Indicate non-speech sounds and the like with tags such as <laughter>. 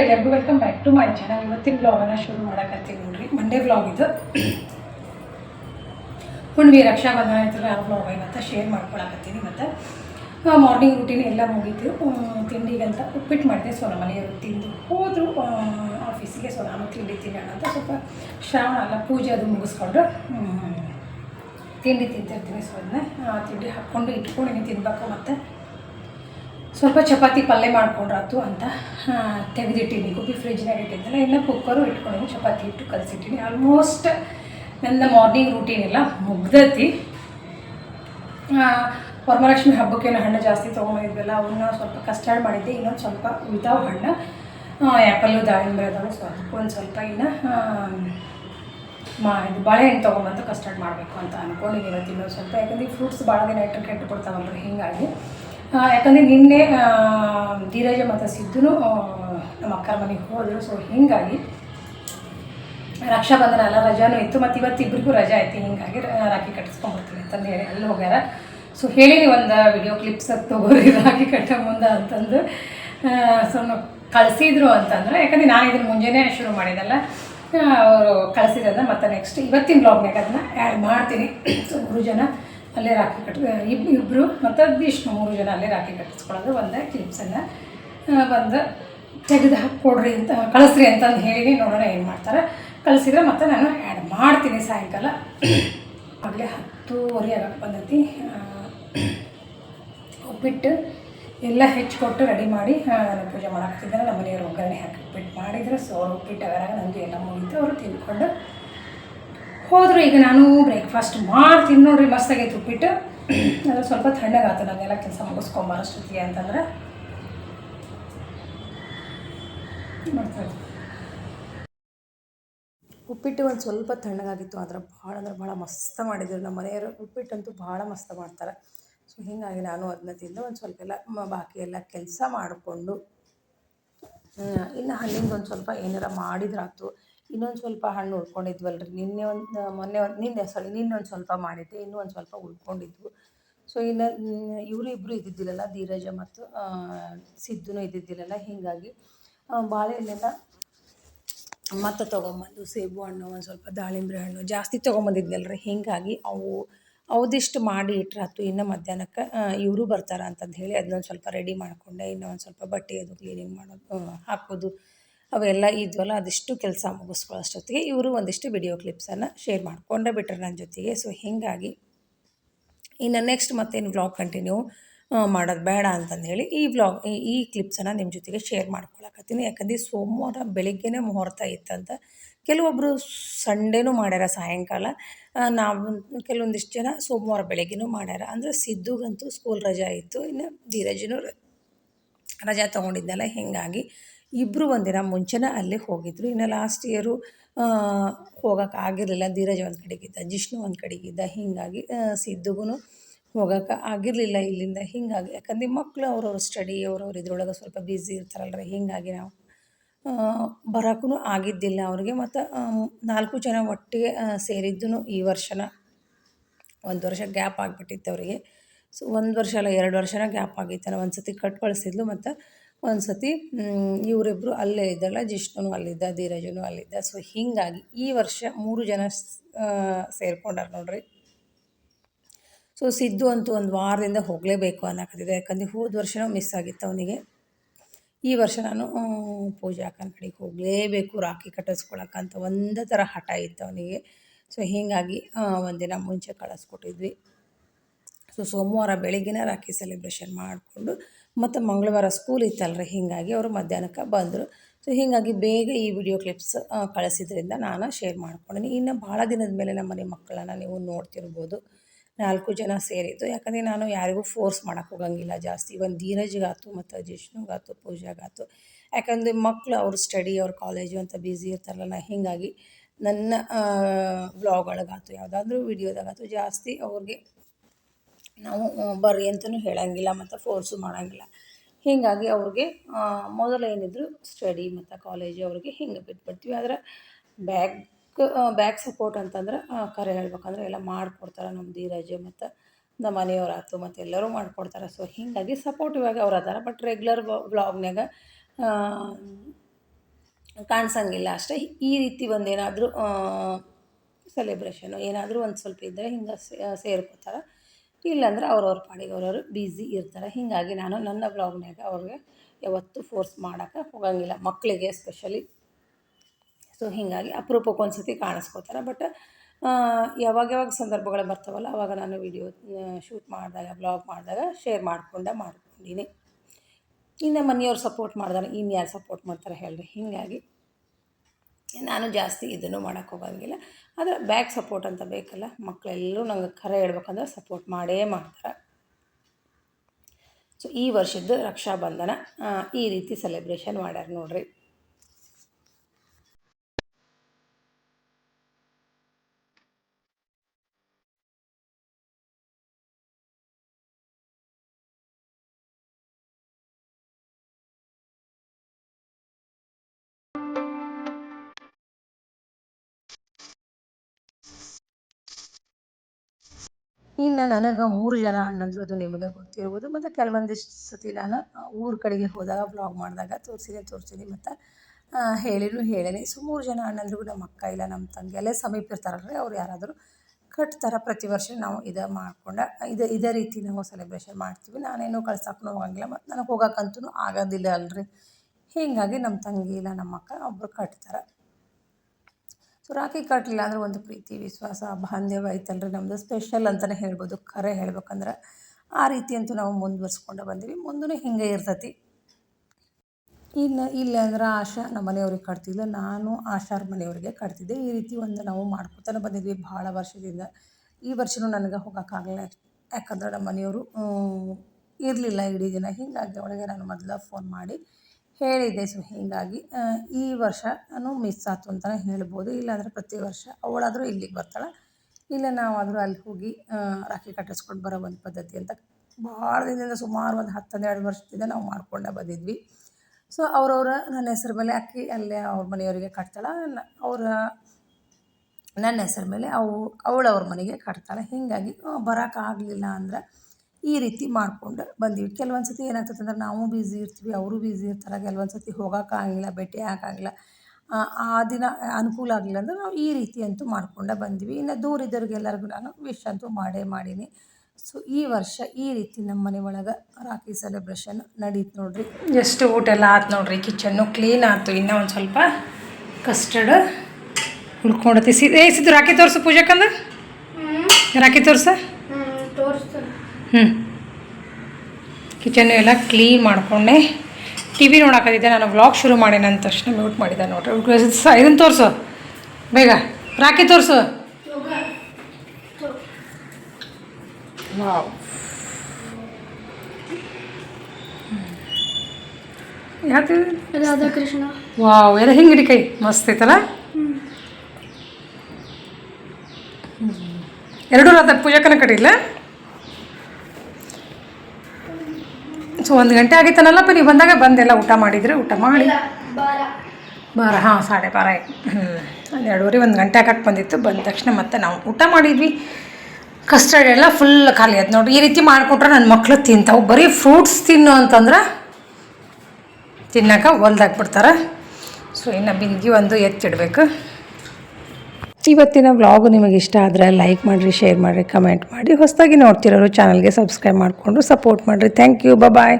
ಎಲ್ಲರಿಗೂ welcome back to my channel ಇವತ್ತಿನ ಬ್ಲಾಗನ್ನು ಶುರು ಮಾಡಕತ್ತೀನಿ ನೋಡ್ರಿ. ಮಂಡೇ ಬ್ಲಾಗ್ ಇದು. ಹುಣ್ವಿ ರಕ್ಷಾ ಬಂಧನ ಆಯ್ತಲ್ಲ ಆ ಬ್ಲಾಗ್ ಇವತ್ತು ಶೇರ್ ಮಾಡ್ಕೊಳಕತ್ತೀನಿ ಮತ್ತು. ಮಾರ್ನಿಂಗ್ ರೂಟೀನ್ ಎಲ್ಲ ಮುಗೀತು. ತಿಂಡಿಗಂತ ಉಪ್ಪಿಟ್ಟು ಮಾಡಿದೆ. ಸೊ, ನಮ್ಮ ಮನೆಯವರು ತಿಂದು ಹೋದರು. ಆಫೀಸಿಗೆ ಸೊ, ನಾನು ತಿಂಡಿ ತಿನ್ನೋಣ ಅಂತ ಸ್ವಲ್ಪ ಶ್ರಾವಣ ಅಲ್ಲ, ಪೂಜೆ ಅದು ಮುಗಿಸ್ಕೊಂಡು ತಿಂಡಿ ತಿಂತಿರ್ತೀನಿ. ಸೊ, ಅದನ್ನ ತಿಂಡಿ ಹಾಕ್ಕೊಂಡು ಇಟ್ಕೊಂಡು ತಿನ್ಬೇಕು ಮತ್ತು. ಸ್ವಲ್ಪ ಚಪಾತಿ ಪಲ್ಯ ಮಾಡ್ಕೊಂಡ್ರಾತು ಅಂತ ತೆಗೆದಿಟ್ಟಿನಿ. ಗೋಬಿ ಫ್ರಿಜ್ನಾಗ ಇಟ್ಟಿದ್ದಲ್ಲ. ಇನ್ನು ಕುಕ್ಕರು ಇಟ್ಕೊಂಡಿನಿ ಚಪಾತಿ ಇಟ್ಟು ಕಲಸಿಟ್ಟಿನಿ. ಆಲ್ಮೋಸ್ಟ್ ನನ್ನ ಮಾರ್ನಿಂಗ್ ರೂಟೀನ್ ಎಲ್ಲ ಮುಗ್ದತಿ. ವರಮಹಾಲಕ್ಷ್ಮಿ ಹಬ್ಬಕ್ಕೇನು ಹಣ್ಣು ಜಾಸ್ತಿ ತೊಗೊಂಡಿದ್ವಲ್ಲ ಅವನ್ನ ಸ್ವಲ್ಪ ಕಸ್ಟರ್ಡ್ ಮಾಡಿದ್ದೆ. ಇನ್ನೊಂದು ಸ್ವಲ್ಪ ಉಳಿತಾವ ಹಣ್ಣು. ಆ್ಯಪಲ್ಲು ದಾಳಿಂಬೆ ಅದಾವೆ ಸೊ ಅದಕ್ಕೂ ಒಂದು ಸ್ವಲ್ಪ ಇನ್ನು ಮಾ, ಇದು ಬಾಳೆಹಣ್ಣು ತೊಗೊಂಬಂದು ಕಸ್ಟರ್ಡ್ ಮಾಡಬೇಕು ಅಂತ ಅಂದ್ಕೊಂಡಿದ್ದೀನಿ ಇವತ್ತು ಇನ್ನೊಂದು ಸ್ವಲ್ಪ. ಯಾಕಂದ್ರೆ ಫ್ರೂಟ್ಸ್ ಭಾಳ ದಿನ ಇಟ್ಟು ಕೆಟ್ಟು ಕೊಡ್ತಾವಲ್ಲ ಹೀಗಾಗಿ ಯಾಕಂದರೆ ನಿನ್ನೆ ಧೀರಜ ಮತ್ತು ಸಿದ್ಧನು ನಮ್ಮ ಅಕ್ಕ ಮನೆಗೆ ಹೋದರು. ಸೊ ಹೀಗಾಗಿ ರಕ್ಷಾಬಂಧನ ಎಲ್ಲ ರಜಾನೂ ಇತ್ತು. ಮತ್ತು ಇವತ್ತು ಇಬ್ಬರಿಗೂ ರಜಾ ಐತಿ. ಹೀಗಾಗಿ ರಾಖಿ ಕಟ್ಟಿಸ್ಕೊಂಡ್ಬರ್ತೀನಿ ಅಂತಂದು ಹೇಳಿ ಅಲ್ಲಿ ಹೋಗ್ಯಾರ. ಸೊ ಹೇಳಿನಿ ಒಂದು ವಿಡಿಯೋ ಕ್ಲಿಪ್ಸ್ ತಗೋರಿ, <laughs> ರಾಖಿ ಕಟ್ಟೋ ಮುಂದೆ ಅಂತಂದು. ಸೊ ಕಳಿಸಿದ್ರು ಅಂತಂದ್ರೆ, ಯಾಕಂದ್ರೆ ನಾನು ಇದ್ರ ಮುಂಜಾನೆ ಶುರು ಮಾಡಿದಲ್ಲ ಅವರು ಕಳಿಸಿದ್ರೆ ಮತ್ತು ನೆಕ್ಸ್ಟ್ ಇವತ್ತಿನ ಬ್ಲಾಗ್ನಾಗ ಅದನ್ನ ಆ್ಯಡ್ ಮಾಡ್ತೀನಿ. ಸೊ ಮೂರು ಅಲ್ಲೇ ರಾಖಿ ಕಟ್ ಇಬ್ ಇಬ್ಬರು ಮತ್ತು ಭೀಷ್ಮ ಮೂರು ಜನ ಅಲ್ಲೇ ರಾಖಿ ಕಟ್ಟಿಸ್ಕೊಳ್ಳೋದು. ಒಂದೇ ಕ್ಲಿಪ್ಸನ್ನು ಬಂದು ತೆಗೆದು ಹಾಕ್ಕೊಡ್ರಿ ಅಂತ, ಕಳಿಸ್ರಿ ಅಂತಂದು ಹೇಳಿ ನೋಡೋಣ ಏನು ಮಾಡ್ತಾರೆ. ಕಳಿಸಿದ್ರೆ ಮತ್ತೆ ನಾನು ಆ್ಯಡ್ ಮಾಡ್ತೀನಿ ಸಾಯಂಕಾಲ. ಆಗಲೇ ಹತ್ತೂವರೆ ಆಗಕ್ಕೆ ಬಂದೈತಿ. ಉಪ್ಪಿಟ್ಟು ಎಲ್ಲ ಹೆಚ್ಚಿಕೊಟ್ಟು ರೆಡಿ ಮಾಡಿ ನಾನು ಪೂಜೆ ಮಾಡಾಕ್ತಿದ್ದಾರೆ ನಮ್ಮ ಮನೆಯವರು ಒಗ್ಗರಣೆ ಹಾಕಿ ಉಪ್ಪಿಟ್ಟು ಮಾಡಿದ್ರೆ. ಸೊ ಉಪ್ಪಿಟ್ಟು ಅವರಾಗ ನನಗೆ ಎಲ್ಲ ಮುಗಿತು. ಅವರು ತಿಂದ್ಕೊಂಡು ಹೋದರು, ಈಗ ನಾನು ಬ್ರೇಕ್ಫಾಸ್ಟ್ ಮಾಡ್ತೀನಿ ನೋಡ್ರಿ ಮಸ್ತಾಗೈತೆ ಉಪ್ಪಿಟ್ಟು. ಅದು ಸ್ವಲ್ಪ ತಣ್ಣಗಾತು ನನಗೆಲ್ಲ ಕೆಲಸ ಮುಗಿಸ್ಕೊಂಬರೋಷ್ಟೊತ್ತಿಗೆ ಅಂತಂದ್ರೆ. ಮಾಡ್ತಾರೆ ಉಪ್ಪಿಟ್ಟು ಒಂದು ಸ್ವಲ್ಪ ತಣ್ಣಗಾಗಿತ್ತು, ಆದ್ರೆ ಭಾಳ ಅಂದ್ರೆ ಭಾಳ ಮಸ್ತ ಮಾಡಿದ್ರು ನಮ್ಮ ಮನೆಯವರು. ಉಪ್ಪಿಟ್ಟಂತೂ ಭಾಳ ಮಸ್ತ ಮಾಡ್ತಾರೆ. ಸೊ ಹೀಗಾಗಿ ನಾನು ಅದನ್ನ ತಿಂದು ಒಂದು ಸ್ವಲ್ಪ ಎಲ್ಲ ಬಾಕಿ ಎಲ್ಲ ಕೆಲಸ ಮಾಡಿಕೊಂಡು ಇನ್ನು ಅಲ್ಲಿಂದ ಒಂದು ಸ್ವಲ್ಪ ಏನಾರ ಮಾಡಿದ್ರಾತು ಇನ್ನೊಂದು ಸ್ವಲ್ಪ ಹಣ್ಣು ಉಳ್ಕೊಂಡಿದ್ವಲ್ಲ ನಿನ್ನೆ ಒಂದು, ಮೊನ್ನೆ ಒಂದು, ನಿನ್ನೆ ಸಾರಿ ನಿನ್ನೊಂದು ಸ್ವಲ್ಪ ಮಾಡಿದ್ದೆ, ಇನ್ನೂ ಒಂದು ಸ್ವಲ್ಪ ಉಳ್ಕೊಂಡಿದ್ವು ಸೊ ಇನ್ನು ಇವರು ಇಬ್ಬರು ಇದ್ದಿದ್ದಿಲ್ಲಲ್ಲ, ಧೀರಜ ಮತ್ತು ಸಿದ್ದುನೂ ಇದ್ದಿದ್ದಿಲ್ಲಲ್ಲ, ಹೀಗಾಗಿ ಬಾಳೆಹಣ್ಣೆಲ್ಲ ಮತ್ತೆ ತೊಗೊಂಬಂದು, ಸೇಬು ಹಣ್ಣು, ಒಂದು ಸ್ವಲ್ಪ ದಾಳಿಂಬೆ ಹಣ್ಣು ಜಾಸ್ತಿ ತೊಗೊಂಬಂದಿದ್ನಲ್ರಿ. ಹೀಗಾಗಿ ಅವು, ಅವದಿಷ್ಟು ಮಾಡಿ ಇಟ್ರಾತು ಇನ್ನು ಮಧ್ಯಾಹ್ನಕ್ಕೆ ಇವರು ಬರ್ತಾರ ಅಂತಂದು ಹೇಳಿ ಅದನ್ನೊಂದು ಸ್ವಲ್ಪ ರೆಡಿ ಮಾಡಿಕೊಂಡೆ, ಇನ್ನೂ ಒಂದು ಸ್ವಲ್ಪ ಬಟ್ಟೆ ಅದು ಕ್ಲೀನಿಂಗ್ ಮಾಡೋದು ಹಾಕೋದು. ಅವೆಲ್ಲ ಇದ್ವಲ್ಲ, ಅದಿಷ್ಟು ಕೆಲಸ ಮುಗಿಸ್ಕೊಳ್ಳೋಷ್ಟೊತ್ತಿಗೆ ಇವರು ಒಂದಿಷ್ಟು ವಿಡಿಯೋ ಕ್ಲಿಪ್ಸನ್ನು ಶೇರ್ ಮಾಡಿಕೊಂಡೇ ಬಿಟ್ರೆ ನನ್ನ ಜೊತೆಗೆ. ಸೊ ಹೀಗಾಗಿ ಇನ್ನು ನೆಕ್ಸ್ಟ್ ಮತ್ತೇನು ವ್ಲಾಗ್ ಕಂಟಿನ್ಯೂ ಮಾಡೋದು ಬೇಡ ಅಂತಂದೇಳಿ ಈ ವ್ಲಾಗ್ ಈ ಕ್ಲಿಪ್ಸನ್ನು ನಿಮ್ಮ ಜೊತೆಗೆ ಶೇರ್ ಮಾಡ್ಕೊಳಕತ್ತೀನಿ. ಯಾಕಂದ್ರೆ ಸೋಮವಾರ ಬೆಳಿಗ್ಗೆನೇ ಮುಹೂರ್ತ ಇತ್ತಂತ ಕೆಲವೊಬ್ಬರು ಸಂಡೇನೂ ಮಾಡ್ಯಾರ, ಸಾಯಂಕಾಲ ನಾವು ಕೆಲವೊಂದಿಷ್ಟು ಜನ ಸೋಮವಾರ ಬೆಳಗ್ಗೆನೂ ಮಾಡ್ಯಾರ. ಅಂದರೆ ಸಿದ್ದುಗಂತೂ ಸ್ಕೂಲ್ ರಜಾ ಇತ್ತು, ಇನ್ನು ಧೀರಜನೂ ರಜಾ ತೊಗೊಂಡಿದ್ನಲ್ಲ ಹೀಗಾಗಿ ಇಬ್ಬರು ಒಂದಿನ ಮುಂಚೆನೇ ಅಲ್ಲಿ ಹೋಗಿದ್ರು. ಇನ್ನು ಲಾಸ್ಟ್ ಇಯರು ಹೋಗೋಕೆ ಆಗಿರಲಿಲ್ಲ. ಧೀರಜ್ ಒಂದು ಕಡೆಗಿದ್ದ, ಜಿಷ್ಣು ಒಂದು ಕಡೆಗಿದ್ದ. ಹೀಗಾಗಿ ಸಿದ್ದುಗೂ ಹೋಗೋಕೆ ಆಗಿರಲಿಲ್ಲ ಇಲ್ಲಿಂದ. ಹೀಗಾಗಿ, ಯಾಕಂದ್ರೆ ಮಕ್ಕಳು ಅವ್ರವ್ರ ಸ್ಟಡಿ ಅವ್ರವ್ರ ಇದ್ರೊಳಗೆ ಸ್ವಲ್ಪ ಬ್ಯುಸಿ ರೀ ಹೀಗಾಗಿ ನಾವು ಬರೋಕ್ಕೂ ಆಗಿದ್ದಿಲ್ಲ ಅವ್ರಿಗೆ. ಮತ್ತು ನಾಲ್ಕು ಜನ ಒಟ್ಟಿಗೆ ಸೇರಿದ್ದು ಈ ವರ್ಷನ. ಒಂದು ವರ್ಷ ಗ್ಯಾಪ್ ಆಗಿಬಿಟ್ಟಿತ್ತು ಅವರಿಗೆ. ಸೊ ಒಂದು ವರ್ಷ ಅಲ್ಲ, ಎರಡು ವರ್ಷನ ಗ್ಯಾಪ್ ಆಗಿತ್ತು. ಒಂದು ಸತಿ ಕಟ್ ಕಳಿಸಿದ್ಲು. ಮತ್ತು ಒಂದು ಸತಿ ಇವರಿಬ್ಬರು ಅಲ್ಲೇ ಇದ್ದಲ್ಲ, ಜಿಷ್ಣುನು ಅಲ್ಲಿದ್ದ ಧೀರಜನು ಅಲ್ಲಿದ್ದ ಸೊ ಹೀಗಾಗಿ ಈ ವರ್ಷ ಮೂರು ಜನ ಸೇರ್ಕೊಂಡಾರ ನೋಡ್ರಿ. ಸೊ ಸಿದ್ದು ಅಂತೂ ಒಂದು ವಾರದಿಂದ ಹೋಗಲೇಬೇಕು ಅನ್ನಕತ್ತಿದ್ದೆ ಯಾಕಂದ್ರೆ ಹೋದ ವರ್ಷನೂ ಮಿಸ್ ಆಗಿತ್ತು ಅವನಿಗೆ. ಈ ವರ್ಷ ನಾನು ಪೂಜಾ ಅಕ್ಕನ ಕಡೆಗೆ ಹೋಗಲೇಬೇಕು, ರಾಖಿ ಕಟ್ಟಿಸ್ಕೊಳಕ್ಕಂತ ಒಂದೇ ಥರ ಹಠ ಇತ್ತು ಅವನಿಗೆ. ಸೊ ಹೀಗಾಗಿ ಒಂದಿನ ಮುಂಚೆ ಕಳಿಸ್ಕೊಟ್ಟಿದ್ವಿ. ಸೊ ಸೋಮವಾರ ಬೆಳಿಗ್ಗೆನೇ ರಾಖಿ ಸೆಲೆಬ್ರೇಷನ್ ಮಾಡಿಕೊಂಡು ಮತ್ತು ಮಂಗಳವಾರ ಸ್ಕೂಲ್ ಇತ್ತಲ್ರಿ, ಹೀಗಾಗಿ ಅವರು ಮಧ್ಯಾಹ್ನಕ್ಕೆ ಬಂದರು. ಸೊ ಹೀಗಾಗಿ ಬೇಗ ಈ ವಿಡಿಯೋ ಕ್ಲಿಪ್ಸ್ ಕಳಿಸಿದ್ರಿಂದ ನಾನು ಶೇರ್ ಮಾಡ್ಕೊಂಡಿನಿ. ಇನ್ನು ಭಾಳ ದಿನದ ಮೇಲೆ ನಮ್ಮ ಮನೆ ಮಕ್ಕಳನ್ನು ನೀವು ನೋಡ್ತಿರ್ಬೋದು. ನಾಲ್ಕು ಜನ ಸೇರಿದ್ದು. ಯಾಕಂದರೆ ನಾನು ಯಾರಿಗೂ ಫೋರ್ಸ್ ಮಾಡೋಕ್ಕೆ ಹೋಗಂಗಿಲ್ಲ ಜಾಸ್ತಿ. ಒಂದು ಧೀರಜ್ಗಾತು ಮತ್ತು ಜಿಷ್ಣುಗಾತು, ಪೂಜಾಗಾತು. ಯಾಕಂದರೆ ಮಕ್ಕಳು ಅವ್ರ ಸ್ಟಡಿ ಅವ್ರ ಕಾಲೇಜು ಅಂತ ಬ್ಯುಸಿ ಇರ್ತಾರಲ್ಲ ಹೀಗಾಗಿ ನನ್ನ ವ್ಲಾಗ್ ಒಳಗಾತು, ಯಾವುದಾದ್ರೂ ವಿಡಿಯೋದಾಗಾತು ಜಾಸ್ತಿ ಅವ್ರಿಗೆ ನಾವು ಬರ್ರಿ ಅಂತಲೂ ಹೇಳಂಗಿಲ್ಲ ಮತ್ತು ಫೋರ್ಸು ಮಾಡೋಂಗಿಲ್ಲ. ಹೀಗಾಗಿ ಅವ್ರಿಗೆ ಮೊದಲು ಏನಿದ್ರು ಸ್ಟಡಿ ಮತ್ತು ಕಾಲೇಜು ಅವ್ರಿಗೆ ಹಿಂಗೆ ಬಿಟ್ಬಿಡ್ತೀವಿ. ಆದರೆ ಬ್ಯಾಕ್ ಬ್ಯಾಕ್ ಸಪೋರ್ಟ್ ಅಂತಂದ್ರೆ ಕರೆ ಹೇಳ್ಬೇಕಂದ್ರೆ ಎಲ್ಲ ಮಾಡಿಕೊಡ್ತಾರೆ ನಮ್ಮ ಧೀರಜ್ ಮತ್ತು ನಮ್ಮ ಮನೆಯವ್ರು ಮತ್ತು ಎಲ್ಲರೂ ಮಾಡಿಕೊಡ್ತಾರೆ. ಸೊ ಹೀಗಾಗಿ ಸಪೋರ್ಟಿವ್ ಆಗಿ ಅವ್ರು ಅದಾರ. ಬಟ್ ರೆಗ್ಯುಲರ್ ಬ್ಲಾಗ್ನಾಗ ಕಾಣಿಸಂಗಿಲ್ಲ ಅಷ್ಟೇ. ಈ ರೀತಿ ಒಂದು ಏನಾದರೂ ಸೆಲೆಬ್ರೇಷನು ಏನಾದರೂ ಒಂದು ಸ್ವಲ್ಪ ಇದ್ದರೆ ಹಿಂಗೆ ಸೇರ್ಕೋತಾರೆ. ಇಲ್ಲಾಂದ್ರೆ ಅವ್ರವ್ರ ಪಾಡಿಗೆ ಅವ್ರವರು ಬ್ಯುಸಿ ಇರ್ತಾರೆ. ಹೀಗಾಗಿ ನಾನು ನನ್ನ ಬ್ಲಾಗ್ನಾಗ ಅವ್ರಿಗೆ ಯಾವತ್ತೂ ಫೋರ್ಸ್ ಮಾಡೋಕ್ಕೆ ಹೋಗಂಗಿಲ್ಲ ಮಕ್ಕಳಿಗೆ ಎಸ್ಪೆಷಲಿ ಸೊ ಹೀಗಾಗಿ ಅಪರೂಪಕ್ಕೆ ಒಂದು ಸತಿ ಕಾಣಿಸ್ಕೋತಾರೆ ಬಟ್ ಯಾವಾಗ ಯಾವಾಗ ಸಂದರ್ಭಗಳು ಬರ್ತಾವಲ್ಲ, ಅವಾಗ ನಾನು ವಿಡಿಯೋ ಶೂಟ್ ಮಾಡಿದಾಗ ಬ್ಲಾಗ್ ಮಾಡಿದಾಗ ಶೇರ್ ಮಾಡಿಕೊಂಡೆ ಮಾಡ್ಕೊಂಡಿನಿ. ಇನ್ನು ಮನೆಯವ್ರು ಸಪೋರ್ಟ್ ಮಾಡಿದಾರೆ, ಇನ್ಯಾರು ಯಾರು ಸಪೋರ್ಟ್ ಮಾಡ್ತಾರೆ ಹೇಳ್ರಿ. ಹೀಗಾಗಿ ನಾನು ಜಾಸ್ತಿ ಇದನ್ನು ಮಾಡೋಕ್ಕೆ ಹೋಗಂಗಿಲ್ಲ. ಆದರೆ ಬ್ಯಾಕ್ ಸಪೋರ್ಟ್ ಅಂತ ಬೇಕಲ್ಲ ಮಕ್ಕಳೆಲ್ಲರೂ ನಂಗೆ ಕರೆ ಹೇಳ್ಬೇಕಂದ್ರೆ ಸಪೋರ್ಟ್ ಮಾಡೇ ಮಾಡ್ತಾರೆ. ಸೊ ಈ ವರ್ಷದ್ದು ರಕ್ಷಾಬಂಧನ ಈ ರೀತಿ ಸೆಲೆಬ್ರೇಷನ್ ಮಾಡ್ಯಾರ ನೋಡ್ರಿ. ಇನ್ನು ನನಗೆ ಮೂರು ಜನ ಅಣ್ಣಂದಿರು ಅದು ನಿಮಗೆ ಗೊತ್ತಿರ್ಬೋದು. ಮತ್ತು ಕೆಲವೊಂದಿಷ್ಟು ಸತಿ ನಾನು ಊರ ಕಡೆಗೆ ಹೋದಾಗ ಬ್ಲಾಗ್ ಮಾಡಿದಾಗ ತೋರಿಸಿದೆ ತೋರಿಸಿದೆ ಮತ್ತು ಹೇಳಿನೂ ಹೇಳೇನಿ. ಸೊ, ಮೂರು ಜನ ಅಣ್ಣಂದ್ರಿಗೂ ನಮ್ಮ ಅಕ್ಕ ಇಲ್ಲ ನಮ್ಮ ತಂಗಿ ಅಲ್ಲೇ ಸಮೀಪ ಇರ್ತಾರಲ್ರಿ, ಅವ್ರು ಯಾರಾದರೂ ಕಟ್ತಾರೆ ಪ್ರತಿ ವರ್ಷ ನಾವು ಇದು ಮಾಡ್ಕೊಂಡ, ಇದು, ಇದೇ ರೀತಿ ನಾವು ಸೆಲೆಬ್ರೇಷನ್ ಮಾಡ್ತೀವಿ. ನಾನೇನು ಕಳ್ಸೋಕ್ಕೂ ಹೋಗಂಗಿಲ್ಲ ಮತ್ತು ನನಗೆ ಹೋಗೋಕ್ಕಂತೂ ಆಗೋದಿಲ್ಲ ಅಲ್ರಿ. ಹೀಗಾಗಿ ನಮ್ಮ ತಂಗಿ ಇಲ್ಲ ನಮ್ಮ ಅಕ್ಕ ಒಬ್ಬರು ಕಟ್ತಾರೆ. ಸೊ ರಾಖಿ ಕಟ್ಟಲಿಲ್ಲ ಅಂದ್ರೆ ಒಂದು ಪ್ರೀತಿ, ವಿಶ್ವಾಸ, ಬಾಂಧವ್ಯ ಐತಲ್ರಿ ನಮ್ಮದು ಸ್ಪೆಷಲ್ ಅಂತಲೇ ಹೇಳ್ಬೋದು, ಖರೆ ಹೇಳ್ಬೇಕಂದ್ರೆ ಆ ರೀತಿ ಅಂತೂ ನಾವು ಮುಂದುವರ್ಸ್ಕೊಂಡು ಬಂದೀವಿ. ಮುಂದೂ ಹಿಂಗೆ ಇರ್ತೈತಿ. ಇನ್ನು ಇಲ್ಲ ಅಂದ್ರೆ ಆಶಾ ನಮ್ಮ ಮನೆಯವ್ರಿಗೆ ಕಟ್ತಿದ್ಲು. ನಾನು ಆಶಾರ ಮನೆಯವ್ರಿಗೆ ಕಟ್ತಿದ್ದೆ. ಈ ರೀತಿ ಒಂದು ನಾವು ಮಾಡ್ಕೊತಾನೆ ಬಂದಿದ್ವಿ ಭಾಳ ವರ್ಷದಿಂದ. ಈ ವರ್ಷವೂ ನನಗೆ ಹೋಗೋಕ್ಕಾಗಲ್ಲ ಯಾಕಂದ್ರೆ ನಮ್ಮ ಮನೆಯವರು ಇರಲಿಲ್ಲ ಇಡೀ ದಿನ. ಹೀಗಾಗಿ ಅವಳಿಗೆ ನಾನು ಮೊದಲ ಫೋನ್ ಮಾಡಿ ಹೇಳಿದ್ದೆ ಸೊ, ಹೀಗಾಗಿ ಈ ವರ್ಷ ನಾನು ಮಿಸ್ ಆಯ್ತು ಅಂತಲೇ ಹೇಳ್ಬೋದು. ಇಲ್ಲಾಂದರೆ ಪ್ರತಿ ವರ್ಷ ಅವಳಾದರೂ ಇಲ್ಲಿಗೆ ಬರ್ತಾಳೆ. ಇಲ್ಲ ನಾವಾದರೂ ಅಲ್ಲಿ ಹೋಗಿ ರಾಖಿ ಕಟ್ಟಿಸ್ಕೊಂಡು ಬರೋ ಒಂದು ಪದ್ಧತಿ ಅಂತ ಭಾಳ ದಿನದಿಂದ ಸುಮಾರು ಒಂದು ಹತ್ತು ಹನ್ನೆರಡು ವರ್ಷದಿಂದ ನಾವು ಮಾಡ್ಕೊಂಡೇ ಬಂದಿದ್ವಿ. ಸೊ ಅವರವರ ನನ್ನ ಹೆಸರು ಮೇಲೆ ಅಕ್ಕಿ ಅಲ್ಲೇ ಅವ್ರ ಮನೆಯವರಿಗೆ ಕಟ್ತಾಳೆ. ಅವರ ನನ್ನ ಹೆಸರು ಮೇಲೆ ಅವು, ಅವಳವ್ರ ಮನೆಗೆ ಕಟ್ತಾಳೆ. ಹೀಗಾಗಿ ಬರೋಕ್ಕಾಗಲಿಲ್ಲ ಅಂದ್ರೆ ಈ ರೀತಿ ಮಾಡ್ಕೊಂಡು ಬಂದೀವಿ. ಕೆಲವೊಂದು ಸತಿ ಏನಾಗ್ತದೆ ಅಂದ್ರೆ ನಾವು ಬ್ಯುಸಿ ಇರ್ತೀವಿ ಅವರು ಬ್ಯುಸಿ ಇರ್ತಾರೆ ಕೆಲವೊಂದು ಸತಿ ಹೋಗೋಕ್ಕಾಗಿಲ್ಲ ಭೇಟಿ ಆಗೋಕ್ಕಾಗಿಲ್ಲ ಆ ಆ ದಿನ ಅನುಕೂಲ ಆಗಲಿಲ್ಲ ಅಂದ್ರೆ ನಾವು ಈ ರೀತಿ ಅಂತೂ ಮಾಡ್ಕೊಂಡೇ ಬಂದ್ವಿ. ಇನ್ನು ದೂರ ಇದ್ದವ್ರಿಗೆಲ್ಲರಿಗೂ ನಾನು ವಿಶ್ ಅಂತೂ ಮಾಡೇ ಮಾಡೀನಿ. ಸೊ ಈ ವರ್ಷ ಈ ರೀತಿ ನಮ್ಮ ಮನೆ ಒಳಗೆ ರಾಖಿ ಸೆಲೆಬ್ರೇಷನ್ ನಡೀತು ನೋಡ್ರಿ. ಎಷ್ಟು ಊಟ ಎಲ್ಲ ಆತು ನೋಡ್ರಿ ಕಿಚನ್ನು ಕ್ಲೀನ್ ಆಯ್ತು ಇನ್ನೂ ಒಂದು ಸ್ವಲ್ಪ ಕಸ್ಟರ್ಡ್ ಏ ಸಿದ್ದು ರಾಖಿ ತೋರಿಸು ಪೂಜಕ್ಕಂದ್ರೆ ರಾಖಿ ತೋರ್ಸ? ಹ್ಞೂ ಕಿಚನ್ನು ಎಲ್ಲ ಕ್ಲೀನ್ ಮಾಡ್ಕೊಂಡೆ. ಟಿ ವಿ ನೋಡೋಕತ್ತಿದ್ದೆ ನಾನು ವ್ಲಾಗ್ ಶುರು ಮಾಡಿ ನನ್ನ ತಕ್ಷಣ ಮ್ಯೂಟ್ ಮಾಡಿದ್ದೆ ನೋಡ್ರಿ. ಇದನ್ನು ತೋರಿಸು ಬೇಗ ರಾಕಿ ತೋರಿಸು. ವಾವ್ ರಾಧಾಕೃಷ್ಣ. ವಾವ್ ಎಲ್ಲ ಹಿಂಗೆ ಹಿಡಿ ಕೈ. ಮಸ್ತ್ ಐತಲ್ಲ? ಎರಡು ರಾಧ ಪೂಜಾಕನ ಕಡಿಲ್ಲ ಸೊ ಒಂದು ಗಂಟೆ ಆಗಿತ್ತನಲ್ಲಪ್ಪ ನೀವು ಬಂದಾಗ ಬಂದೆಲ್ಲ ಊಟ ಮಾಡಿದ್ರೆ ಊಟ ಮಾಡಿ. ಬಾರ. ಬಾರ ಹಾಂ ಸಾಡೆ ಬಾರ. ಹ್ಞೂ ಎರಡೂವರೆ ಒಂದು ಗಂಟೆ ಹಾಕಕ್ಕೆ ಬಂದಿತ್ತು. ಬಂದ ತಕ್ಷಣ ಮತ್ತೆ ನಾವು ಊಟ ಮಾಡಿದ್ವಿ. ಕಸ್ಟರ್ಡ್ ಎಲ್ಲ ಫುಲ್ ಖಾಲಿ ಆಯ್ತು. ನೋಡಿ ಈ ರೀತಿ ಮಾಡಿಕೊಟ್ರೆ ನನ್ನ ಮಕ್ಕಳು ತಿಂತಾವೆ. ಬರೀ ಫ್ರೂಟ್ಸ್ ತಿನ್ನು ಅಂತಂದ್ರೆ ತಿನ್ನಕ್ಕೆ ಹೊಲ್ದಾಕ್ಬಿಡ್ತಾರೆ ಸೊ ಇನ್ನು ಬಿಂದಿಗೆ ಒಂದು ಎತ್ತಿಡಬೇಕು. ಇವತ್ತಿನ ವ್ಲಾಗು ನಿಮಗೆ ಇಷ್ಟ ಆದರೆ ಲೈಕ್ ಮಾಡಿರಿ ಶೇರ್ ಮಾಡಿರಿ ಕಮೆಂಟ್ ಮಾಡಿ ಹೊಸದಾಗಿ ನೋಡ್ತಿರೋರು ಚಾನಲ್ಗೆ ಸಬ್ಸ್ಕ್ರೈಬ್ ಮಾಡಿಕೊಂಡು ಸಪೋರ್ಟ್ ಮಾಡಿರಿ. Thank you bye